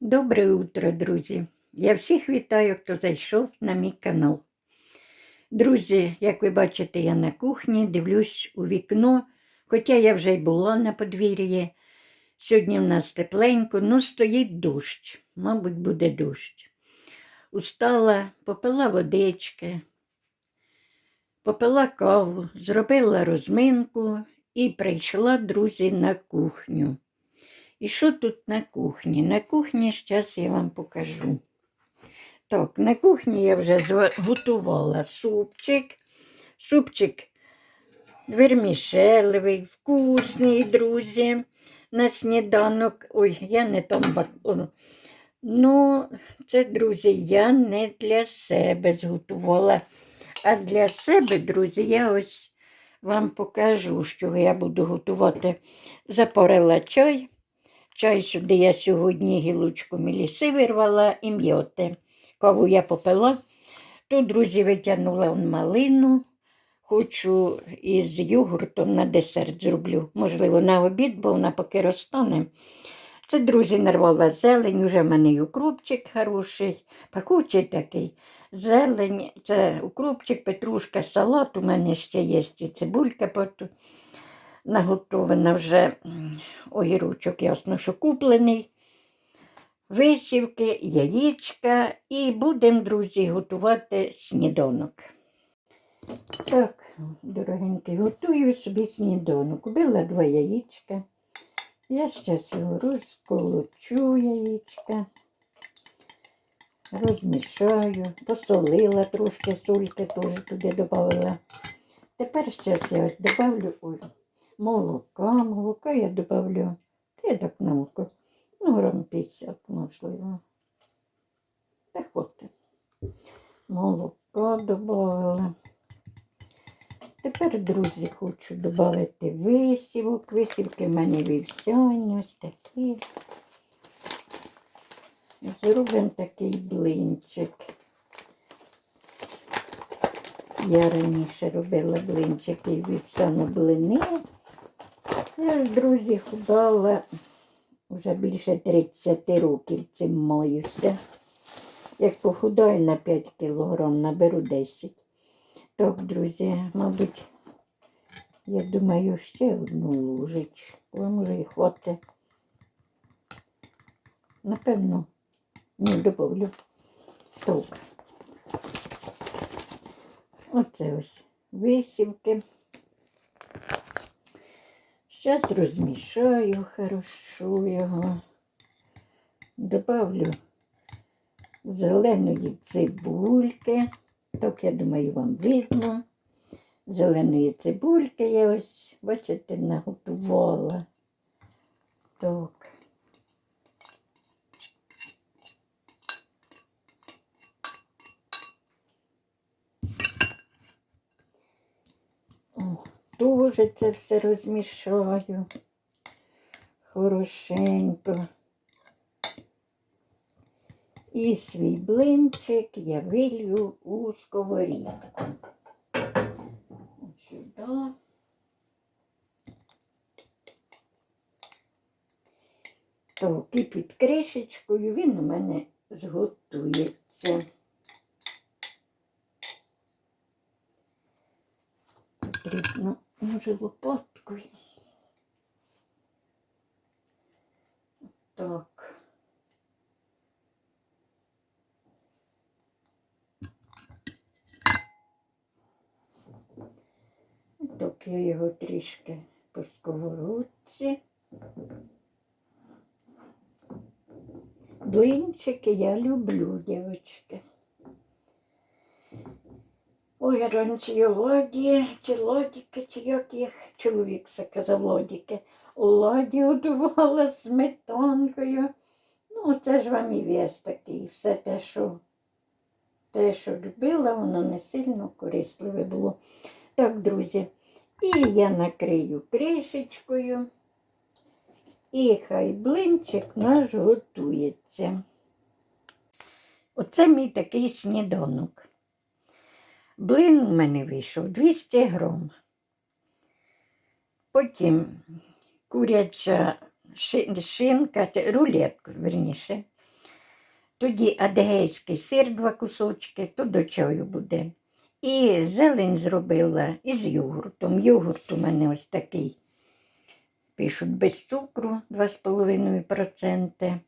Добре утро, друзі! Я всіх вітаю, хто зайшов на мій канал. Друзі, як ви бачите, я на кухні дивлюсь у вікно, хоча я вже й була на подвір'ї. Сьогодні в нас тепленько, ну стоїть дощ, мабуть, буде дощ. Устала, попила водички, попила каву, зробила розминку і прийшла, друзі, на кухню. І що тут на кухні? На кухні зараз я вам покажу. Так, на кухні я вже готувала супчик. Супчик вермішелевий, вкусний, друзі. На сніданок. Ой, я не там бак... Ну, це, друзі, я не для себе зготувала. А для себе, друзі, я ось вам покажу, що я буду готувати. Запорила чай. Чай сюди я сьогодні гілочку міліси вирвала і м'йоти. Каву я попила. Тут, друзі, витягнула малину. Хочу із йогуртом на десерт зроблю. Можливо, на обід, бо вона поки розтане. Це, друзі, нарвала зелень, уже в мене й укропчик хороший, пахучий такий. Зелень, це укропчик, петрушка, салат. У мене ще є і цибулька. Потім наготована вже огірочок, ясно, що куплений, висівки, яєчка і будемо, друзі, готувати сніданок. Так, дорогенький, готую собі сніданок. Купила два яєчка. Я зараз його розколочу яєчка, розмішаю, посолила трошки сольки, теж туди додала. Тепер зараз я ось добавлю ой, молока. Молока я добавлю. Та я так на око. Ну, грам 50, можливо. Та хватить. Молоко додала. Тепер, друзі, хочу додати висівок. Висівки в мене вівсяні, ось такі. Зробимо такий блинчик. Я раніше робила блинчики від саноблини. Ж, друзі, худала вже більше 30 років цим маюся. Як похудаю на 5 кілограм, наберу 10. Так, друзі, мабуть, я думаю, ще одну ложечку. А може і хватить. Напевно, не добавлю. Так. Оце ось висівки. Зараз розмішаю хорошо його. Добавлю зеленої цибульки. Так, я думаю, вам видно. Зеленої цибульки я ось, бачите, наготувала. Так. Дуже це все розмішаю хорошенько. І свій блинчик я вилью у сковорідку. От Сюди. Так, і під кришечкою він у мене зготується. Потрібно, може, лопаткою. Так. Так я його трішки по сковородці. Блинчики я люблю, дівчатки. Ой, раніше ладі, чи ладіки, чи як їх чоловік все казав ладіки. У ладі годувала сметанкою. Ну, це ж вам і вес такий. Все те, що те, що любила, воно не сильно корисливе було. Так, друзі, і я накрию кришечкою. І хай блинчик наш готується. Оце мій такий сніданок. Блин у мене вийшов 200 грам. Потім куряча шинка, рулетку, верніше. Тоді адегейський сир два кусочки, то до чаю буде. І зелень зробила із йогуртом. Йогурт у мене ось такий. Пишуть без цукру 2,5%.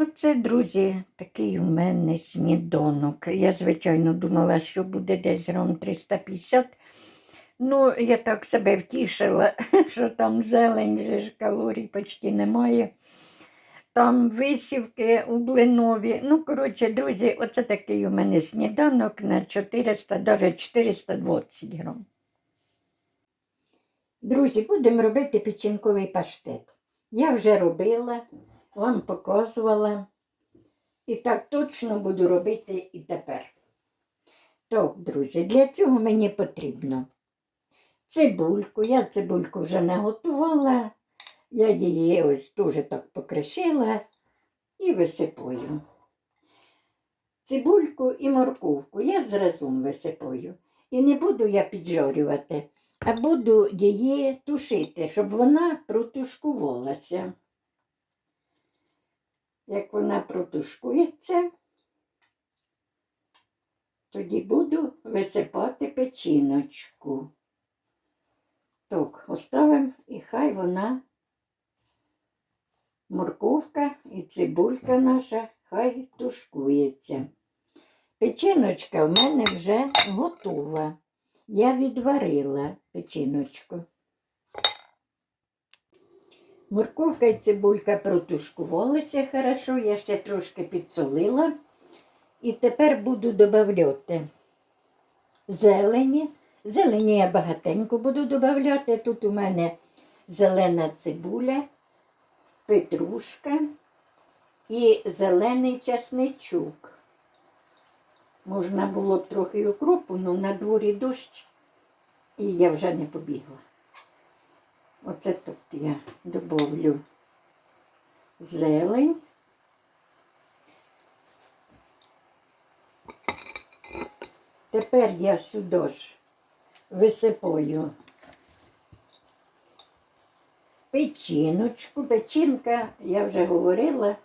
Оце, друзі, такий у мене сніданок. Я, звичайно, думала, що буде десь грам 350. Ну, я так себе втішила, що там зелень, же ж калорій почти немає. Там висівки у блинові. Ну, коротше, друзі, оце такий у мене сніданок на 400, навіть 420 грам. Друзі, будемо робити печінковий паштет. Я вже робила, вам показувала. І так точно буду робити і тепер. Так, друзі, для цього мені потрібно цибульку. Я цибульку вже наготувала. Я її ось дуже так покришила і висипаю. Цибульку і морковку я зразом висипаю. І не буду я піджарювати, а буду її тушити, щоб вона протушкувалася. Як вона протушкується, тоді буду висипати печіночку. Так, оставимо і хай вона, морковка і цибулька наша, хай тушкується. Печіночка в мене вже готова. Я відварила печіночку. Морковка і цибулька протушкувалися хорошо, я ще трошки підсолила. І тепер буду додавати зелені. Зелені я багатенько буду додавати. Тут у мене зелена цибуля, петрушка і зелений часничок. Можна було б трохи укропу, але на дворі дощ, і я вже не побігла. Оце тут я добавлю зелень. Тепер я сюди ж висипаю печіночку. Печінка, я вже говорила,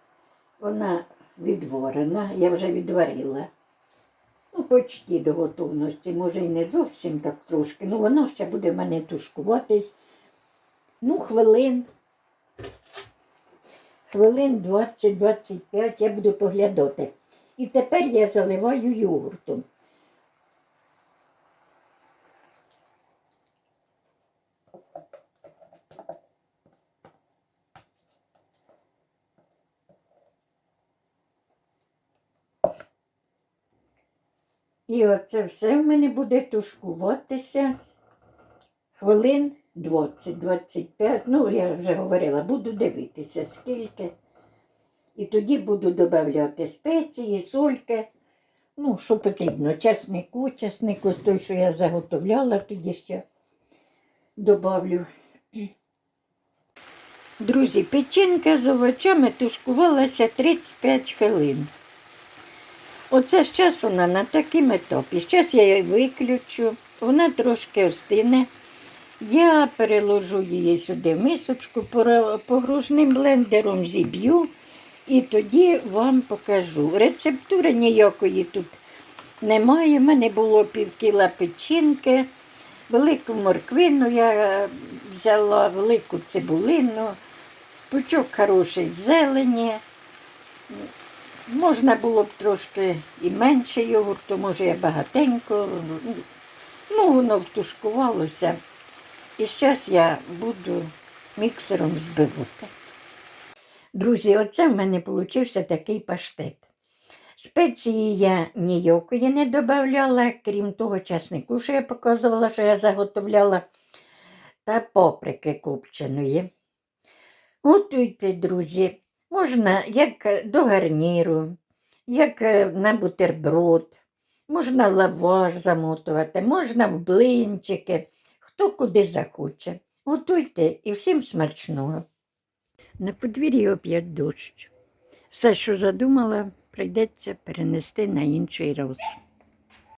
вона відварена, я вже відварила. Ну, почти до готовності, може і не зовсім так трошки, ну воно ще буде в мене тушкуватись. Ну, хвилин. Хвилин 20-25 я буду поглядати. І тепер я заливаю йогуртом. І оце все в мене буде тушкуватися хвилин 20-25. Ну, я вже говорила, буду дивитися, скільки. І тоді буду додавати спеції, сольки. Ну, що потрібно, часнику, часнику з той, що я заготовляла, тоді ще добавлю. Друзі, печінка з овочами тушкувалася 35 хвилин. Оце зараз вона на такому етапі. Зараз я її виключу, вона трошки остине. Я переложу її сюди в мисочку, погружним блендером зіб'ю і тоді вам покажу. Рецептури ніякої тут немає. У мене було пів кіла печінки, велику морквину я взяла, велику цибулину, пучок хороший зелені. Можна було б трошки і менше йогурту, може я багатенько. Ну, воно втушкувалося. І зараз я буду міксером збивати. Друзі, оце в мене вийшов такий паштет. Спеції я ніякої не додавала, крім того часнику, що я показувала, що я заготовляла, та паприки копченої. Готуйте, друзі, можна як до гарніру, як е, на бутерброд, можна лаваш замотувати, можна в блинчики, хто куди захоче. Готуйте і всім смачного. На подвір'ї оп'ять дощ. Все, що задумала, прийдеться перенести на інший раз.